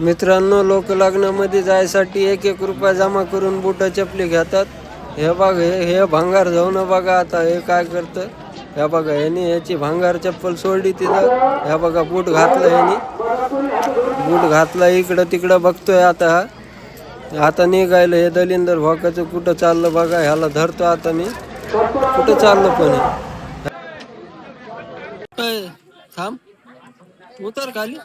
मित्रांनो लोक लग्नामध्ये जायसाठी एक एक रुपया जमा करून बुट चपली घेतात. हे बघ हे हे भांगार जाऊन बघा आता हे काय करतं. ह्या बघा ह्यानी याची भांगार चप्पल सोडली तिथं. ह्या बघा बूट घातलं ह्यानी. बूट घातला इकडं तिकडं बघतोय आता हा. आता निघायलं हे दलिंदर भोकाचं कुठं चाललं बघा ह्याला धरतो आता मी. कुठं चाललं पण थांब. उतर खाली.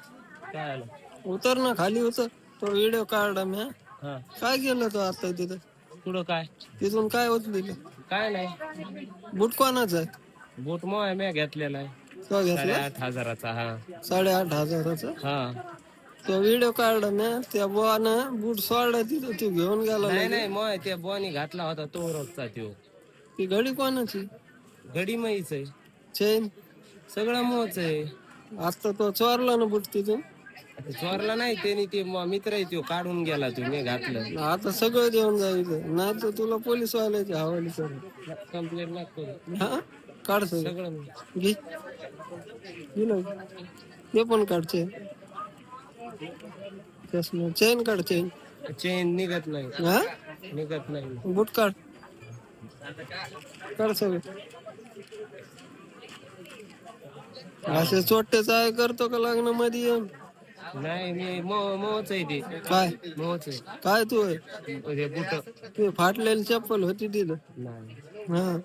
काय आलं? उतर ना खाली उतर तो व्हिडिओ काढला मी हा. हा. काय केलं तो आता तिथं? पुढं काय? तिथून काय उचलेलं काय नाही. बूट कोणाचा आहे? बोट मग मी घेतलेला आहे. तो घेतला? साडेआठ हजाराचा हा. साडेआठ हजाराचा? हा. तो व्हिडिओ काढला मी त्या बुवानं बूट सोडला तिथं तू घेऊन गेला नाही नाही मग त्या बॉनी घातला होता तो रोजचा त्यो. ती घडी कोणाची? गडी माहीच आहे. चेन? सगळं मोच आहे. आता तो चोरला ना बूट तिथून? चोरला नाही त्याने ते म- मित्र आहे त्यो काढून गेला तो मी घातलं. आता सगळं देऊन जायचं. नाही तर तुला पोलीस वाल्याची हवाली कर. कंप्लेंट करू. हा? काढ सगळं सगळं मी- घे. घे ना. ते पण काढ चेन चष्मा चेन काढ चेन चेन निघत नाही. हा? निघत नाही. बूट काढ. काढ सगळं. असे चोट्टे चाय करतो का लग्नमध्ये येऊन? नाही मी मो- मोच आहे ते. काय? मोच आहे. काय तू? आहे ते बुट. ते फाटलेली चप्पल होती तिथं नाही. हा.